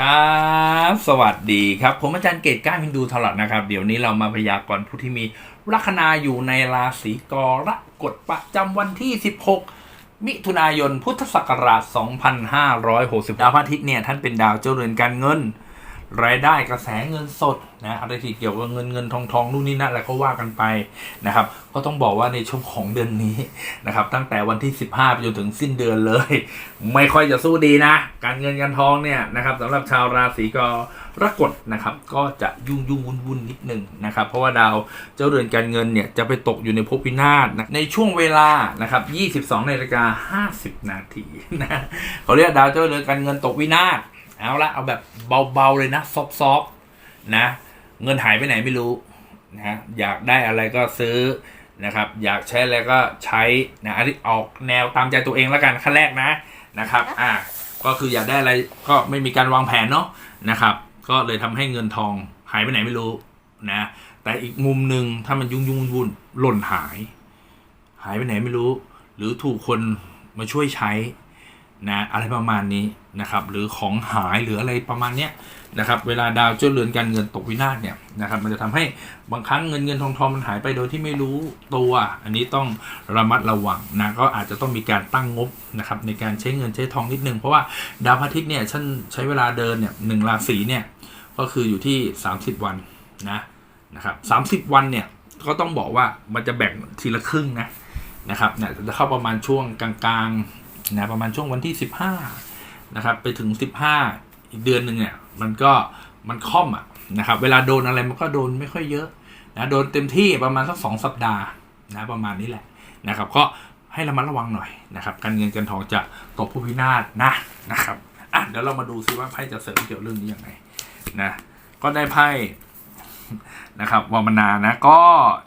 ครับสวัสดีครับ ผมอาจารย์เกตก้านพินดูทลอดนะครับ เดี๋ยวนี้เรามาพยากรณ์ผู้ที่มีลัคนาอยู่ในราศีกรกฎประจำวันที่ 16 มิถุนายนพุทธศักราช 2560 ดาวพระอาทิตย์เนี่ย ท่านเป็นดาวเจ้าเรือนการเงิน รายได้กระแสเงินสดนะอะไรที่เกี่ยวกับเงินเงินทองทองนู่นนี่นั่นอะไรก็ว่ากันไปนะครับก็ต้องบอกว่าในช่วงของเดือนนี้นะครับตั้งแต่วันที่ 15ไปจนถึงสิ้นเดือนเลย ไม่ค่อยจะสู้ดีนะ การเงินการทองเนี่ยนะครับสำหรับชาวราศีกรกฎนะครับก็จะยุ่งยุ่งวุ่นวุ่นนิดหนึ่งนะครับเพราะว่าดาวเจ้าเรือนการเงินเนี่ยจะไปตกอยู่ในภพพินาศนะในช่วงเวลานะครับ22นาฬิกา50 นาทีนะเขาเรียกดาวเจ้าเรือนการเงินตกวินาศ เอาละเอาแบบเบาๆเลยนะ ซอฟๆนะ เงินหายไปไหนไม่รู้นะอยากได้อะไรก็ซื้อนะครับ อยากใช้อะไรก็ใช้นะอันนี้ออกแนวตามใจตัวเองแล้วกันขั้นแรกนะนะครับอ่าก็คืออยากได้อะไรก็ไม่มีการวางแผนเนาะนะครับ ก็เลยทำให้เงินทองหายไปไหนไม่รู้นะแต่อีกมุมหนึ่งถ้ามันยุ่งยุ่งวุ่นๆหล่นหาย หายไปไหนไม่รู้ หรือถูกคนมาช่วยใช้ นะอะไรประมาณนี้นะครับหรือของหายหรืออะไรประมาณเนี้ยนะครับเวลาดาวเจ้าเรือนการเงินตกวินาศเนี่ยนะครับมันจะทำให้บางครั้งเงินเงินทองทองมันหายไปโดยที่ไม่รู้ตัว อันนี้ต้องระมัดระวังนะก็อาจจะต้องมีการตั้งงบนะครับในการใช้เงินใช้ทองนิดนึง เพราะว่าดาวพระอาทิตย์เนี่ยฉันใช้เวลาเดินเนี่ยหนึ่งราศีเนี่ยก็คืออยู่ที่ 30 วันนะนะครับสาวันเนี่ยก็ต้องบอกว่ามันจะแบ่งทีละครึ่งนะนะครับเนี่ยจะเข้าประมาณช่วงกลางๆ นะประมาณช่วงวันที่ 15นะครับไปถึง 15 อีกเดือนหนึ่งเนี่ยมันก็มันค่อมอะนะครับเวลาโดนอะไรมันก็โดนไม่ค่อยเยอะนะโดนเต็มที่ประมาณสักสองสัปดาห์นะประมาณนี้แหละนะครับก็ให้ระมัดระวังหน่อยนะครับการเงินการทองจะตกผู้พินาศนะนะครับอะเดี๋ยวเรามาดูซิว่าไพ่จะเสริมเกี่ยวเรื่องนี้ยังไงนะก็ได้ไพ่นะครับวามนานะก็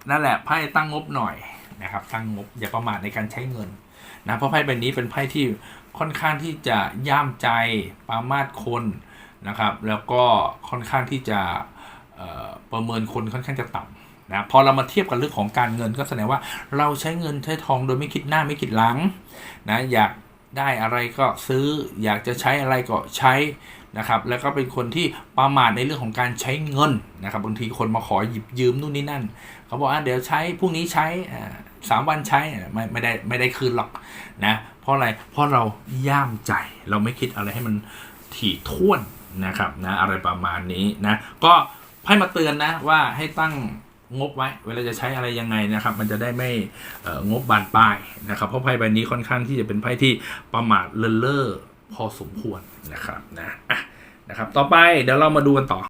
นั่นแหละไพ่ตั้งงบหน่อยนะครับตั้งงบอย่าประมาทในการใช้เงิน นะเพราะไพ่ใบนี้เป็นไพ่ที่ค่อนข้างที่จะย่ามใจปามาดคนนะครับ แล้วก็ค่อนข้างที่จะประเมินคนค่อนข้างจะต่ำนะพอเรามาเทียบกับเรื่องของการเงินก็แสดงว่าเราใช้เงินใช้ทองโดยไม่คิดหน้าไม่คิดหลังนะอยาก ได้อะไรก็ซื้ออยากจะใช้อะไรก็ใช้นะครับแล้วก็เป็นคนที่ประมาทในเรื่องของการใช้เงินนะครับบางทีคนมาขอหยิบยืมนู่นนี่นั่น เขาบอกอะเดี๋ยวใช้พรุ่งนี้ใช้อ่าสามวันใช้ไม่ไม่ได้ไม่ได้คืนหรอกนะเพราะอะไรเพราะเราย่ามใจเราไม่คิดอะไรให้มันถี่ถ้วนนะครับนะอะไรประมาณนี้นะก็ให้มาเตือนนะว่าให้ตั้ง งบไว้ เวลาจะใช้อะไรยังไงนะครับ มันจะได้ไม่งบบานปลายนะครับ เพราะไพ่ใบนี้ค่อนข้างที่จะเป็นไพ่ที่ประมาทเลินเล่อพอสมควรนะครับนะอะนะครับ ต่อไปเดี๋ยวเรามาดูกันต่อ